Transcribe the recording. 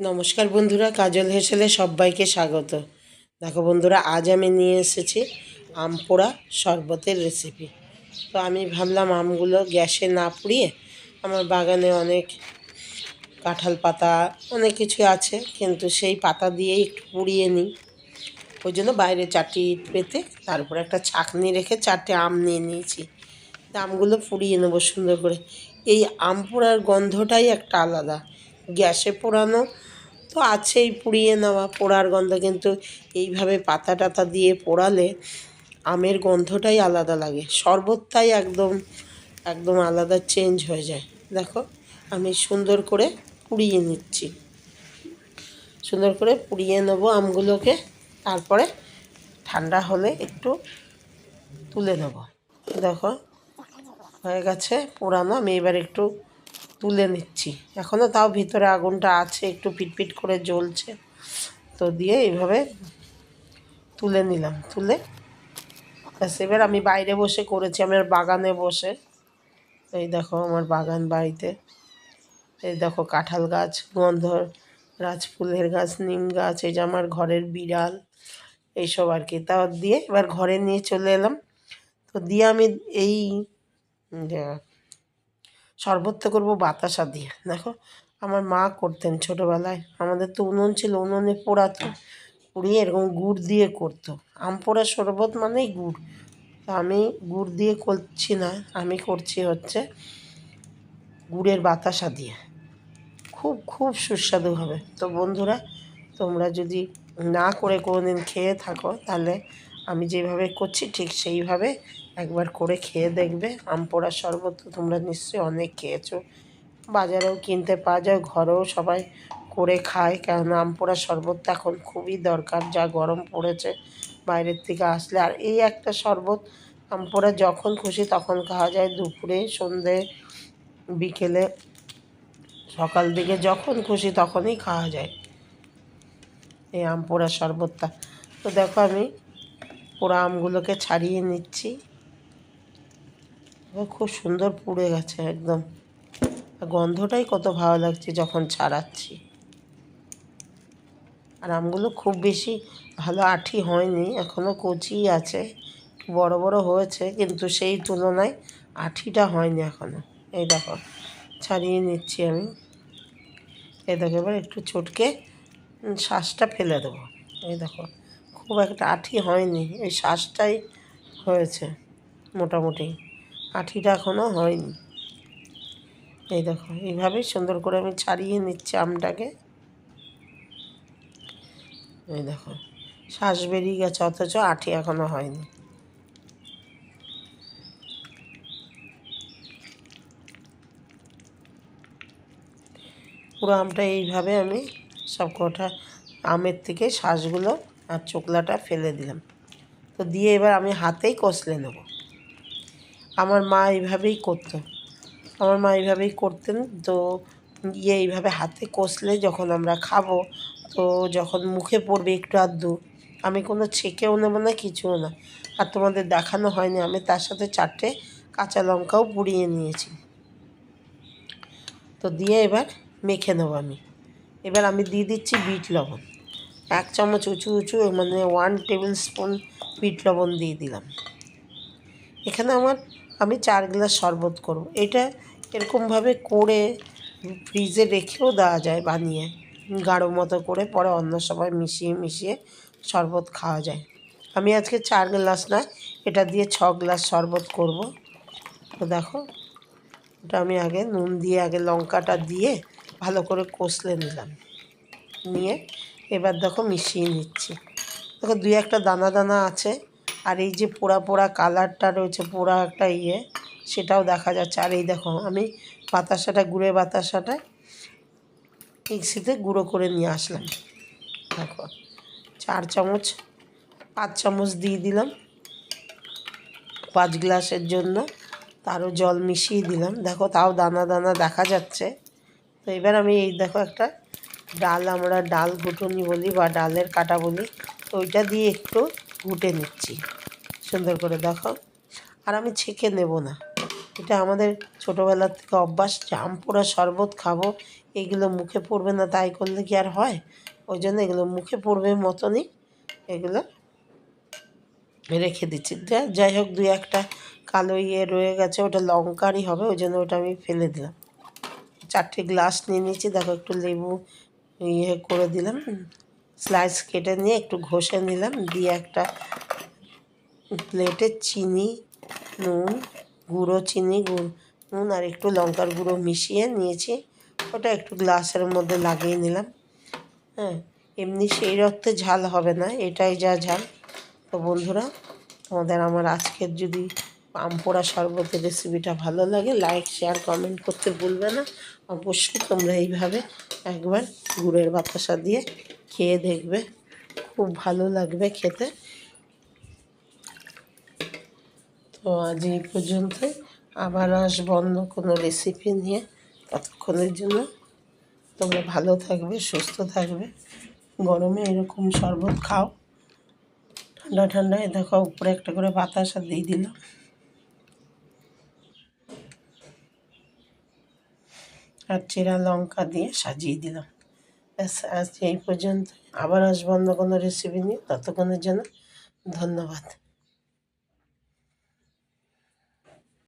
নমস্কার বন্ধুরা, কাজল হেসেলে সবাইকে স্বাগত। দেখো বন্ধুরা, আজ আমি নিয়ে এসেছি আম পোড়া শরবতের রেসিপি তো আমি ভাবলাম আমগুলো গ্যাসে না পুড়িয়ে আমার বাগানে অনেক কাঁঠাল পাতা, অনেক কিছু আছে, কিন্তু সেই পাতা দিয়েই একটু পুড়িয়ে নিই। ওই জন্য বাইরে চারটি পেতে তারপর একটা ছাকনি রেখে চারটে আম নিয়ে নিয়েছি। আমগুলো পুড়িয়ে নেব সুন্দর করে। এই আম পোড়ার গন্ধটাই একটা আলাদা। গ্যাসে পোড়ানো তো আছেই পুড়িয়ে নেওয়া, পোড়ার গন্ধ। কিন্তু এইভাবে পাতা টাতা দিয়ে পোড়ালে আমের গন্ধটাই আলাদা লাগে। শরবতটাই একদম একদম আলাদা চেঞ্জ হয়ে যায়। দেখো, আমি সুন্দর করে পুড়িয়ে নিচ্ছি। সুন্দর করে পুড়িয়ে নেব আমগুলোকে। তারপরে ঠান্ডা হলে একটু তুলে নেব। দেখো, হয়ে গেছে পোড়ানো। আমি এবার একটু তুলে নিচ্ছি। এখনও তাও ভিতরে আগুনটা আছে, একটু পিটপিট করে জ্বলছে। তো দিয়ে এইভাবে তুলে নিলাম, তুলে। ব্যাস, এবার আমি বাইরে বসে করেছি আমার বাগানে বসে। এই দেখো আমার বাগান বাড়িতে। এই দেখো কাঁঠাল গাছ গন্ধ রাজ ফুলের গাছ, নিম গাছ, এই যে আমার ঘরের বিড়াল, এইসব আর কি। তাও দিয়ে এবার ঘরে নিয়ে চলে এলাম। তো দিয়ে আমি এই শরবতটা করব বাতাসা দিয়ে। দেখো, আমার মা করতেন ছোটোবেলায়। আমাদের তো উনুন ছিল, উনুনে পোড়াতো, পুড়িয়ে এরকম গুড় দিয়ে করতো। আম পোড়া শরবত মানেই গুড়। তো আমি গুড় দিয়ে করছি না, আমি করছি হচ্ছে গুড়ের বাতাসা দিয়ে। খুব খুব সুস্বাদু হবে। তো বন্ধুরা, তোমরা যদি না করে কোনো দিন খেয়ে থাকো, তাহলে আমি যেভাবে করছি ঠিক সেইভাবে একবার করে খেয়ে দেখবে। আম পোড়ার শরবত তো তোমরা নিশ্চয়ই অনেক খেয়েছো। বাজারেও কিনতে পাওয়া যায়, ঘরেও সবাই করে খায়। কেননা আম পোড়ার শরবতটা এখন খুবই দরকার, যা গরম পড়েছে বাইরের থেকে আসলে। আর এই একটা শরবত আম পোড়া যখন খুশি তখন খাওয়া যায় দুপুরে, সন্ধে, বিকেলে। সকাল দিকে যখন খুশি তখনই খাওয়া যায় এই আম পোড়া শরবতটা। তো দেখো আমি পোড়া আমগুলোকে ছাড়িয়ে নিচ্ছি। খুব সুন্দর পুড়ে গেছে একদম। গন্ধটাই কত ভালো লাগছে যখন ছাড়াচ্ছি আর আমগুলো খুব বেশি ভালো আঠি হয়নি এখনও কচিই আছে, বড় বড় হয়েছে, কিন্তু সেই তুলনায় আঠিটা হয়নি এখনও এই দেখো, ছাড়িয়ে নিচ্ছি আমি। এই দেখো, এবার একটু চটকে শ্বাসটা ফেলে দেবো। এই দেখো, খুব একটা আঠি হয়নি, এই শ্বাসটাই হয়েছে মোটামুটি। আঠিটা এখনও হয়নি। এই দেখো, এইভাবেই সুন্দর করে আমি ছাড়িয়ে নিচ্ছি আমটাকে। এই দেখো, শ্বাস বেরিয়ে গেছে, অথচ আঠি এখনও হয়নি। পুরো আমটা এইভাবে আমি সব কটা আমের থেকে শ্বাসগুলো আর চোকলাটা ফেলে দিলাম। তো দিয়ে এবার আমি হাতেই কষলে নেব। আমার মা এইভাবেই করতো। আমার মা এইভাবেই করতেন। তো ইয়ে এইভাবে হাতে কষলে যখন আমরা খাব, তো যখন মুখে পড়বে একটু আধটু, আমি কোনো ছেঁকেও নেব না, কিছুও না। আর তোমাদের দেখানো হয়নি, আমি তার সাথে চারটে কাঁচা লঙ্কাও পুড়িয়ে নিয়েছি। তো দিয়ে এবার মেখে নেব আমি। এবার আমি দিয়ে দিচ্ছি বিট লবণ। এক চামচ উঁচু উঁচু মানে ওয়ান টেবিল স্পুন বিট লবণ দিয়ে দিলাম। এখানে আমার আমি চার গ্লাস শরবত করব। এটা এরকমভাবে করে ফ্রিজে রেখেও দেওয়া যায় বানিয়ে। গাঢ় মতো করে পরে অন্য সময় মিশিয়ে মিশিয়ে শরবত খাওয়া যায়। আমি আজকে চার গ্লাস না এটা দিয়ে ছ গ্লাস শরবত করব। তো দেখো, এটা আমি আগে নুন দিয়ে, আগে লঙ্কাটা দিয়ে ভালো করে কষলে নিলাম। নিয়ে এবার দেখো মিশিয়ে নিচ্ছি। দেখো দুই একটা দানা দানা আছে। আর এই যে পোড়া পোড়া কালারটা রয়েছে, পোড়া একটা ইয়ে সেটাও দেখা যাচ্ছে। আর এই দেখো, আমি বাতাসাটা, গুঁড়ে বাতাসাটা মিক্সিতে গুঁড়ো করে নিয়ে আসলাম। দেখো, চার চামচ, পাঁচ চামচ দিয়ে দিলাম। পাঁচ গ্লাসের জন্য তারও জল মিশিয়ে দিলাম। দেখো, তাও দানা দানা দেখা যাচ্ছে। তো এবার আমি এই দেখো একটা ডাল, আমরা ডাল ঘুটুনি বলি বা ডালের কাটা বলি, তো ওইটা দিয়ে একটু ঘুটে নিচ্ছি। সুন্দর করে দেখো। আর আমি ছেঁকে নেব না। এটা আমাদের ছোটোবেলার থেকে অভ্যাস আম পোড়া শরবত খাব। এগুলো মুখে পড়বে না, তাই করলে কি আর হয়? ওই জন্য এগুলো মুখে পড়বে মতনই এগুলো রেখে দিচ্ছি। যাই হোক, দুই একটা কালো ইয়ে রয়ে গেছে, ওটা লঙ্কারই হবে, ওই জন্য ওটা আমি ফেলে দিলাম। চারটে গ্লাস নিয়ে নিয়েছি, দেখো একটু লেবু ইয়ে করে দিলাম। স্লাইস কেটে নিয়ে একটু ঘষে নিলাম। দিয়ে একটা প্লেটে চিনি, নুন, গুঁড়ো চিনি, গুঁড়ো নুন আর একটু লঙ্কার গুঁড়ো মিশিয়ে নিয়েছি। ওটা একটু গ্লাসের মধ্যে লাগিয়ে নিলাম। হ্যাঁ এমনি সেই রক্তে ঝাল হবে না, এটাই যা ঝাল। তো বন্ধুরা, তোমাদের আমার আজকের যদি পোড়া শরবতের রেসিপিটা ভালো লাগে লাইক শেয়ার কমেন্ট করতে ভুলবে না। অবশ্যই তোমরা এইভাবে একবার গুড়ের বাতাসা দিয়ে খেয়ে দেখবে। খুব ভালো লাগবে খেতে। তো আজ এই পর্যন্তই। আবার আসব অন্য কোনো রেসিপি নিয়ে ততক্ষণের জন্য। তোমরা ভালো থাকবে, সুস্থ থাকবে। গরমে এরকম শরবত খাও। ঠান্ডা ঠান্ডায় দেখো উপরে একটা করে বাতাসা দিয়ে দিলাম আর চেরা লঙ্কা দিয়ে সাজিয়ে দিলাম। ব্যাস আজ এই পর্যন্ত আবার আসব অন্য কোনো রেসিপি নিয়ে। ততক্ষণের জন্য ধন্যবাদ।